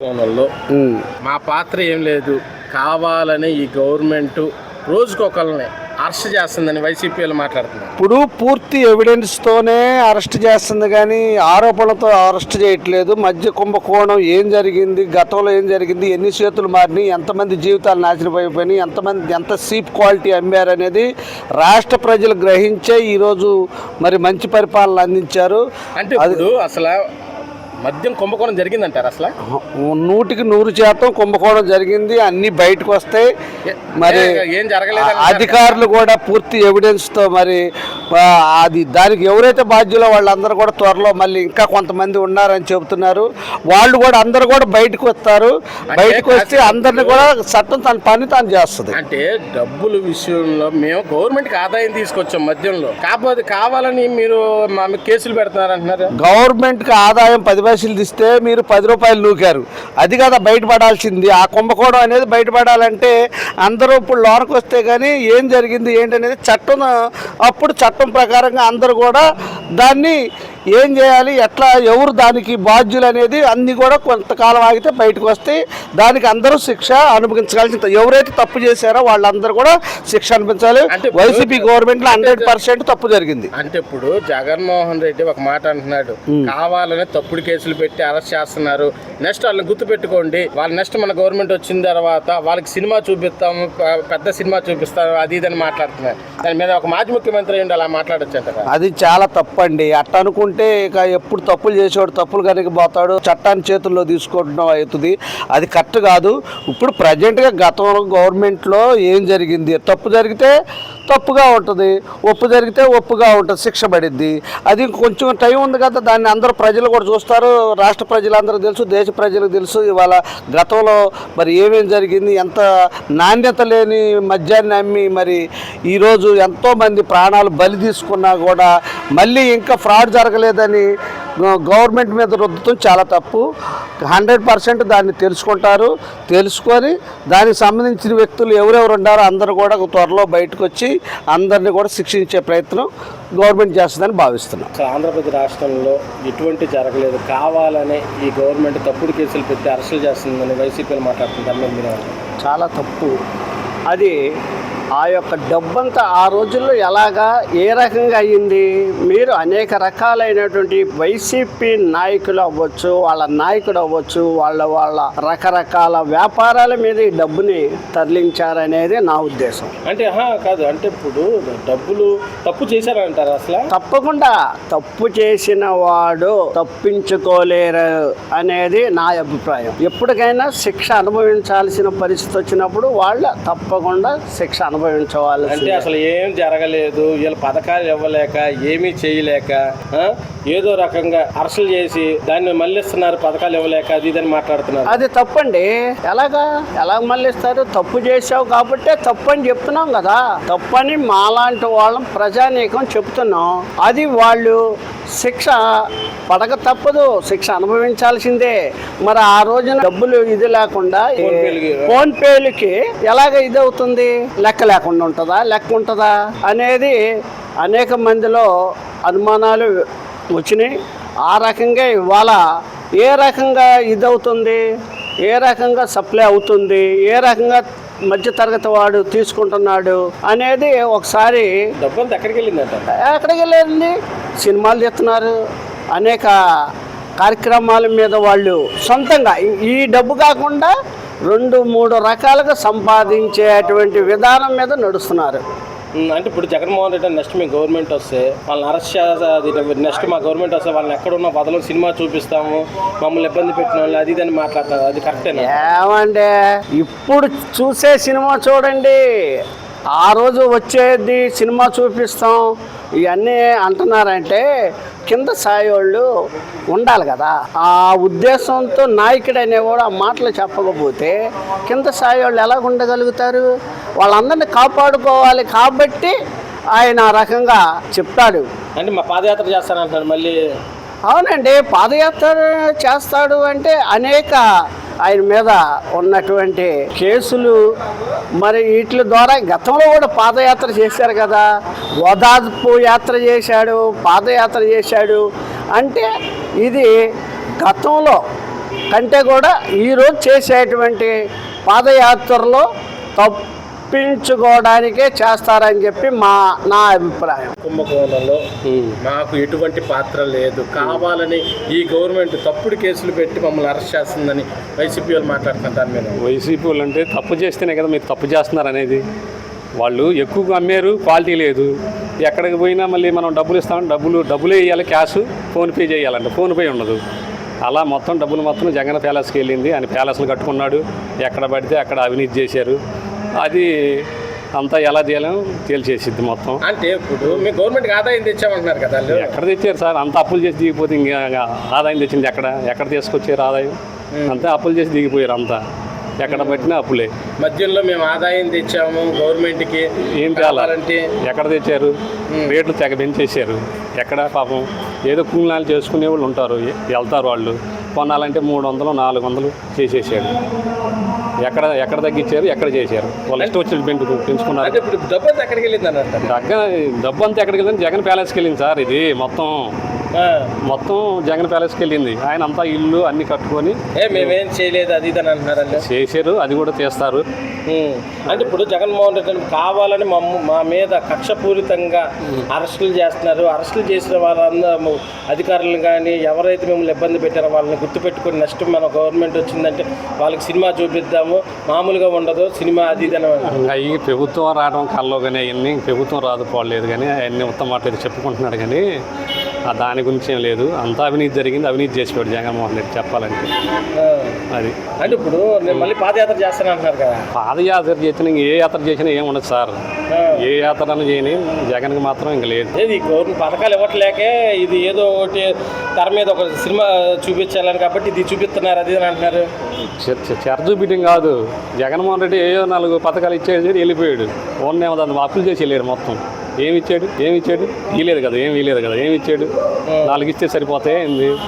కోణంలో మా పాత్ర ఏం లేదు. కావాలని ఈ గవర్నమెంట్ రోజుకొకరిని అరెస్ట్ చేస్తుందని వైసీపీ వాళ్ళు మాట్లాడుతున్నారు. ఇప్పుడు పూర్తి ఎవిడెన్స్తోనే అరెస్ట్ చేస్తుంది కానీ ఆరోపణలతో అరెస్ట్ చేయట్లేదు. మధ్య కుంభకోణం ఏం జరిగింది గతంలో ఏం జరిగింది ఎన్ని చేతులు మారినాయి ఎంతమంది జీవితాలు నాశనం అయిపోయినాయి ఎంతమంది ఎంత సీప్ క్వాలిటీ అమ్మారు అనేది రాష్ట్ర ప్రజలు గ్రహించే ఈరోజు మరి మంచి పరిపాలన అందించారు. అంటే అసలు మద్యం కుంభకోణం జరిగిందంటారు అసలు? నూటికి నూరు శాతం కుంభకోణం జరిగింది. అన్నీ బయటకు వస్తాయి. మరి ఏం జరగలేదు అధికారులు కూడా పూర్తి ఎవిడెన్స్తో మరి అది దానికి ఎవరైతే బాధ్యులో వాళ్ళందరూ కూడా త్వరలో మళ్ళీ ఇంకా కొంతమంది ఉన్నారని చెబుతున్నారు. వాళ్ళు కూడా అందరూ కూడా బయటకు వస్తారు. బయటకు వస్తే అందరిని కూడా చట్టం తన పని తాను చేస్తుంది. అంటే డబ్బుల విషయంలో మేము గవర్నమెంట్కి ఆదాయం తీసుకొచ్చాం మద్యంలో కాకపోతే కావాలని మీరు మా మీద కేసులు పెడుతున్నారు అంటున్నారు గవర్నమెంట్కి ఆదాయం పది పైసలు తీస్తే మీరు పది రూపాయలు నూకారు. అది కదా బయటపడాల్సింది. ఆ కుంభకోణం అనేది బయటపడాలంటే అందరూ ఇప్పుడు లోనకు వస్తే కానీ ఏం జరిగింది ఏంటనేది చట్టం అప్పుడు చట్టం ప్రకారంగా అందరూ కూడా దాన్ని ఏం చేయాలి? ఎట్లా? ఎవరు దానికి బాధ్యులు అనేది అన్ని కూడా కొంతకాలం ఆగితే బయటకు వస్తాయి దానికి అందరూ శిక్ష అనుభవించగలిసి ఎవరైతే తప్పు చేశారో వాళ్ళందరూ కూడా శిక్ష అనిపించాలి వైసీపీ గవర్నమెంట్లో హండ్రెడ్ పర్సెంట్ తప్పు జరిగింది. అంటే ఇప్పుడు జగన్మోహన్ రెడ్డి ఒక మాట అంటున్నాడు. కావాలని తప్పుడు కేసులు పెట్టి అరెస్ట్ చేస్తున్నారు. నెక్స్ట్ వాళ్ళని గుర్తు పెట్టుకోండి వాళ్ళ నెక్స్ట్ మన గవర్నమెంట్ వచ్చిన తర్వాత వాళ్ళకి సినిమా చూపిస్తాము పెద్ద సినిమా చూపిస్తాము అది ఇది అని మాట్లాడుతున్నారు. దాని మీద ఒక మాజీ ముఖ్యమంత్రి అలా మాట్లాడచ్చు అది చాలా తప్పండి. అట్ట అనుకుంటే ఇక ఎప్పుడు తప్పులు చేసేవాడు తప్పులు కనుక పోతాడు చట్టాన్ని చేతుల్లో తీసుకోవడం అవుతుంది అది కరెక్ట్ కాదు. ఇప్పుడు ప్రజెంట్గా గతంలో గవర్నమెంట్లో ఏం జరిగింది? తప్పు జరిగితే తప్పుగా ఉంటుంది. ఒప్పు జరిగితే ఒప్పుగా ఉంటుంది శిక్ష పడిద్ది. అది కొంచెం టైం ఉంది కదా దాన్ని అందరూ ప్రజలు కూడా చూస్తారు. రాష్ట్ర ప్రజలందరూ తెలుసు దేశ ప్రజలకు తెలుసు. ఇవాళ గతంలో మరి ఏమేమి జరిగింది ఎంత నాణ్యత లేని మద్యాన్ని అమ్మి మరి ఈరోజు ఎంతోమంది ప్రాణాలు బలి తీసుకున్నా కూడా మళ్ళీ ఇంకా ఫ్రాడ్ జరగలేదని గవర్నమెంట్ మీద రుద్దటం చాలా తప్పు. హండ్రెడ్ పర్సెంట్ దాన్ని తెలుసుకుంటారు. తెలుసుకొని దానికి సంబంధించిన వ్యక్తులు ఎవరెవరు ఉన్నారో అందరూ కూడా త్వరలో బయటకు వచ్చి అందరినీ కూడా శిక్షించే ప్రయత్నం గవర్నమెంట్ చేస్తుందని భావిస్తున్నాం. ఆంధ్రప్రదేశ్ రాష్ట్రంలో ఎటువంటి జరగలేదు. కావాలని ఈ గవర్నమెంట్ తప్పుడు కేసులు పెట్టి అరెస్టులు చేస్తుందని వైసీపీలు మీరేమంటారు? చాలా తప్పు. అది ఆ యొక్క డబ్బంతా ఆ రోజుల్లో ఎలాగా ఏ రకంగా అయ్యింది? మీరు అనేక రకాలైనటువంటి వైసీపీ నాయకులు అవ్వచ్చు వాళ్ళ నాయకుడు అవ్వచ్చు వాళ్ళ వాళ్ళ రకరకాల వ్యాపారాల మీద ఈ డబ్బుని తరలించారనేది నా ఉద్దేశం. అంటే కాదు. అంటే ఇప్పుడు డబ్బులు తప్పు చేశారంటారు అసలు? తప్పకుండా తప్పు చేసిన వాడు తప్పించుకోలేరు అనేది నా అభిప్రాయం. ఎప్పటికైనా శిక్ష అనుభవించాల్సిన పరిస్థితి వచ్చినప్పుడు వాళ్ళ తప్పకుండా శిక్ష అంటే అనుభవించవాలి అసలు ఏం జరగలేదు. వీళ్ళ పథకాలు ఇవ్వలేక ఏమీ చేయలేక ఏదో రకంగా అరెస్టులు చేసి దాన్ని మళ్ళిస్తున్నారు పథకాలు ఇవ్వలేక అది ఇదని మాట్లాడుతున్నారు. అది తప్పండి. ఎలాగా? ఎలా మళ్ళిస్తారు? తప్పు చేసావు కాబట్టే తప్పు అని చెప్తున్నాం కదా. తప్పని మాలాంటి వాళ్ళం ప్రజానీకం చెప్తున్నాం. అది వాళ్ళు శిక్ష పడక తప్పదు శిక్ష అనుభవించాల్సిందే. మరి ఆ రోజున డబ్బులు ఇది లేకుండా ఫోన్ పేలకి. ఎలాగ ఇది అవుతుంది? లెక్క లేకుండా ఉంటుందా? లెక్క ఉంటుందా? అనేది అనేక మందిలో అనుమానాలు వచ్చినాయి. ఆ రకంగా ఇవాళ ఏ రకంగా ఇది అవుతుంది? ఏ రకంగా సప్లై అవుతుంది? ఏ రకంగా మధ్య తరగతి వాడు తీసుకుంటున్నాడు? అనేది ఒకసారి డబ్బు ఎక్కడికి వెళ్ళిందంట? ఎక్కడికి వెళ్ళండి సినిమాలు తీస్తున్నారు. అనేక కార్యక్రమాల మీద వాళ్ళు సొంతంగా ఈ- డబ్బు కాకుండా రెండు మూడు రకాలుగా సంపాదించేటువంటి విధానం మీద నడుస్తున్నారు. అంటే ఇప్పుడు జగన్మోహన్ రెడ్డి నెక్స్ట్ మీ గవర్నమెంట్ వస్తే వాళ్ళని అరెస్ట్ చేసి నెక్స్ట్ మా గవర్నమెంట్ వస్తే వాళ్ళని ఎక్కడున్న బదులు సినిమా చూపిస్తాము మమ్మల్ని ఇబ్బంది పెట్టిన వాళ్ళు అది ఇది అని మాట్లాడతారు. అది కరెక్టేనా ఏమంటే ఇప్పుడు చూసే సినిమా చూడండి. ఆ రోజు వచ్చేది సినిమా చూపిస్తాం ఇవన్నీ అంటున్నారంటే కింద స్థాయి వాళ్ళు ఉండాలి కదా. ఆ ఉద్దేశంతో నాయకుడు అనేవాడు ఆ మాటలు చెప్పకపోతే కింద స్థాయి వాళ్ళు ఎలా ఉండగలుగుతారు? వాళ్ళందరినీ కాపాడుకోవాలి కాబట్టి ఆయన ఆ రకంగా చెప్తాడు. అంటే మా పాదయాత్ర చేస్తానంటున్నారు మళ్ళీ. అవునండి పాదయాత్ర చేస్తాడు అంటే అనేక ఆయన మీద ఉన్నటువంటి కేసులు మరి వీటి ద్వారా గతంలో కూడా పాదయాత్ర చేశారు కదా. ఓదార్పు యాత్ర చేశాడు పాదయాత్ర చేశాడు. అంటే ఇది గతంలో కంటే కూడా ఈరోజు చేసేటువంటి పాదయాత్రలో తప్పు తప్పించుకోవడానికే చేస్తారని చెప్పి మా నా అభిప్రాయం. కుంభకోణంలో మాకు ఎటువంటి పాత్ర లేదు. కావాలని ఈ గవర్నమెంట్ తప్పుడు కేసులు పెట్టి మమ్మల్ని అరెస్ట్ చేస్తుందని వైసీపీ వాళ్ళు మాట్లాడుతున్నారు దాని మీద. వైసీపీ వాళ్ళు అంటే తప్పు చేస్తేనే కదా మీరు తప్పు చేస్తున్నారు అనేది. వాళ్ళు ఎక్కువగా అమ్మారు క్వాలిటీ లేదు. ఎక్కడికి పోయినా మళ్ళీ మనం డబ్బులు ఇస్తామని డబ్బులు డబ్బులే వేయాలి క్యాష్ ఫోన్పే చేయాలంట. ఫోన్పే ఉండదు. అలా మొత్తం డబ్బులు మొత్తం జగన్ ప్యాలెస్కి వెళ్ళింది. ఆయన ప్యాలెస్లు కట్టుకున్నాడు. ఎక్కడ పడితే అక్కడ అవినీతి చేశారు. అది అంతా ఎలా చేయాలో తేల్చేసిద్ది మొత్తం. అంటే ఇప్పుడు మీ గవర్నమెంట్కి ఆదాయం తెచ్చామంటున్నారు కదా ఎక్కడ తెచ్చారు సార్? అంత అప్పులు చేసి దిగిపోతే ఇంకా ఆదాయం తెచ్చింది ఎక్కడ? ఎక్కడ తీసుకొచ్చారు ఆదాయం? అంతా అప్పులు చేసి దిగిపోయారు అంతా. ఎక్కడ పట్టినా అప్పులే. మధ్యలో మేము ఆదాయం తెచ్చాము గవర్నమెంట్కి ఏం కావాలంటే ఎక్కడ తెచ్చారు? రేట్లు తెగ పెంచేశారు. ఎక్కడ పాపం ఏదో కూలినాలు చేసుకునే వాళ్ళు ఉంటారు. వెళ్తారు వాళ్ళు. కొనాలంటే మూడు వందలు నాలుగు వందలు చేసేసాడు. ఎక్కడ ఎక్కడ తగ్గించారు? ఎక్కడ చేశారు? వాళ్ళు ఇష్టం వచ్చిన పెంచు పెంచుకున్నారు. ఇప్పుడు డబ్బు అంతా ఎక్కడికి వెళ్ళింది డబ్బు అంతా ఎక్కడికి వెళ్ళింది? జగన్ ప్యాలెస్కి వెళ్ళింది సార్ ఇది మొత్తం. మొత్తం జగన్ ప్యాలెస్కి వెళ్ళింది. ఆయన అంతా ఇల్లు అన్ని కట్టుకొని ఏ మేమేం చేయలేదు అది ఇది అని. చేశారు అది కూడా తీస్తారు. అంటే ఇప్పుడు జగన్మోహన్ రెడ్డి గారు కావాలని మమ్మ మా మీద కక్షపూరితంగా అరెస్టులు చేస్తున్నారు. అరెస్టులు చేసిన వాళ్ళందరూ అధికారులను కానీ ఎవరైతే మిమ్మల్ని ఇబ్బంది పెట్టారో వాళ్ళని గుర్తుపెట్టుకుని నెక్స్ట్ మన గవర్నమెంట్ వచ్చిందంటే వాళ్ళకి సినిమా చూపిద్దాము. మామూలుగా ఉండదు. సినిమా అది ఇది అని ఈ ప్రభుత్వం రావడం కల్లో కానీ అవన్నీ ప్రభుత్వం రాదు పోలేదు కానీ అవన్నీ ఉత్తమ మాటలు చెప్పుకుంటున్నాడు కానీ దాని గురించి ఏం లేదు. అంతా అవినీతి జరిగింది. అవినీతి చేసేవాడు జగన్మోహన్ రెడ్డి చెప్పాలంటే. అది. అంటే ఇప్పుడు నేను మళ్ళీ పాదయాత్ర చేస్తాను అంటున్నారు కదా. పాదయాత్ర చేసినా ఇంక ఏ యాత్ర చేసినా ఏం ఉండదు సార్. ఏ యాత్ర అని చేయని జగన్కి మాత్రం ఇంక లేదు. ఏది గవర్నమెంట్ పథకాలు ఇవ్వట్లేకే ఇది ఏదో ఒకటి తెర మీద ఒక సినిమా చూపించాలని కాబట్టి ఇది చూపిస్తున్నారు అది ఇది అని అంటున్నారు. చెర చూపించడం కాదు. జగన్మోహన్ రెడ్డి ఏదో నాలుగు పథకాలు ఇచ్చేసి వెళ్ళిపోయాడు. ఓన్నేమో దాన్ని అప్పులు చేసి వెళ్ళారు మొత్తం. ఏమి ఇచ్చాడు? ఏమి ఇచ్చాడు? ఇయ్యలేదు కదా ఏమి ఇయ్యలేదు కదా ఏమి ఇచ్చాడు? నాలుగు ఇస్తే సరిపోతాయి ఏంది?